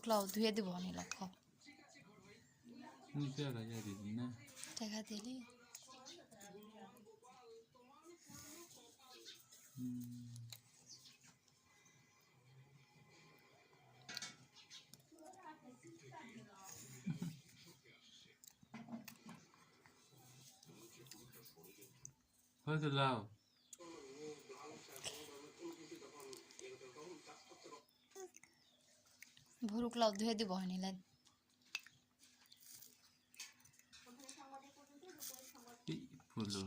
ভরুকলাও ধুয়ে দিব নি লক্ষ নিচে রাখা দিবি না দেখা দিলি হয়তো লাও ভরুকলাও ধুয়ে দিব নিলেন ফুলো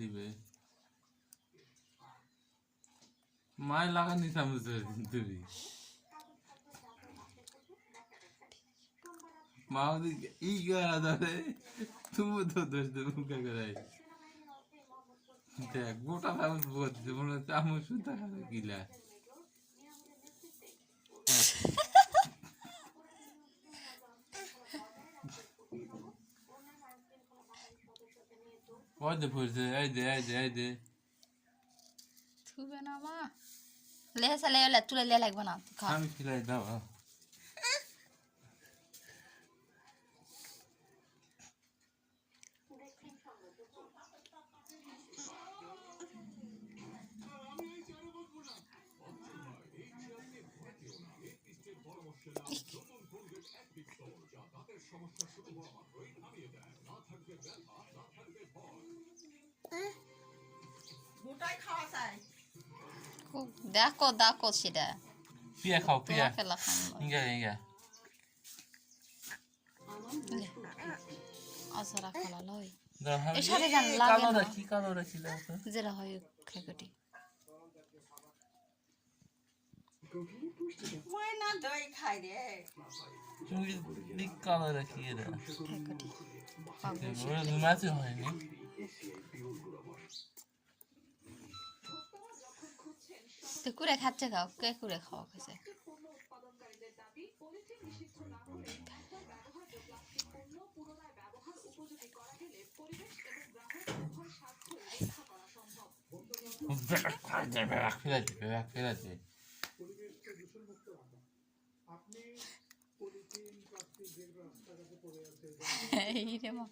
দিবে। মায় লাগা নিতাম তুমি ই দাদা তুমি তো করে দেখ, গোটা চামচ বলছে, মনে হচ্ছে গিলা। ওই দে ফুলছে এই দে এই দে এই দে থুবে না মা লেহে সালে এলে তুলে লে লাগবে না খা দেখো দেখো সেটা পিয়া খাও পিয়া ইঙ্গা ইঙ্গা আসরা খালা লই জান লাগে না। কালো যেটা হয় খেকটি তুমি কালো খেকটি হয়নি তো কুড়ে খাচ্ছে খাও কে কুড়ে খাওয়া রে মা।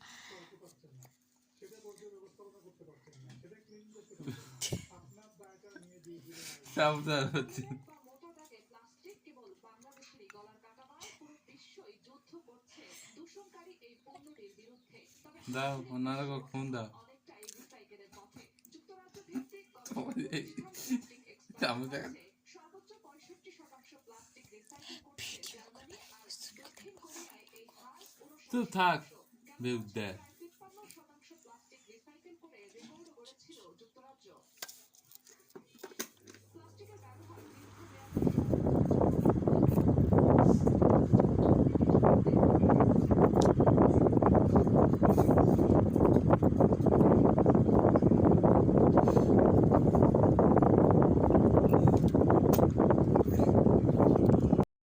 সাবধান হচ্ছে। দাও ওনারা ফোন দাও? আমি দেখ চুপ থাক বেউদ্দা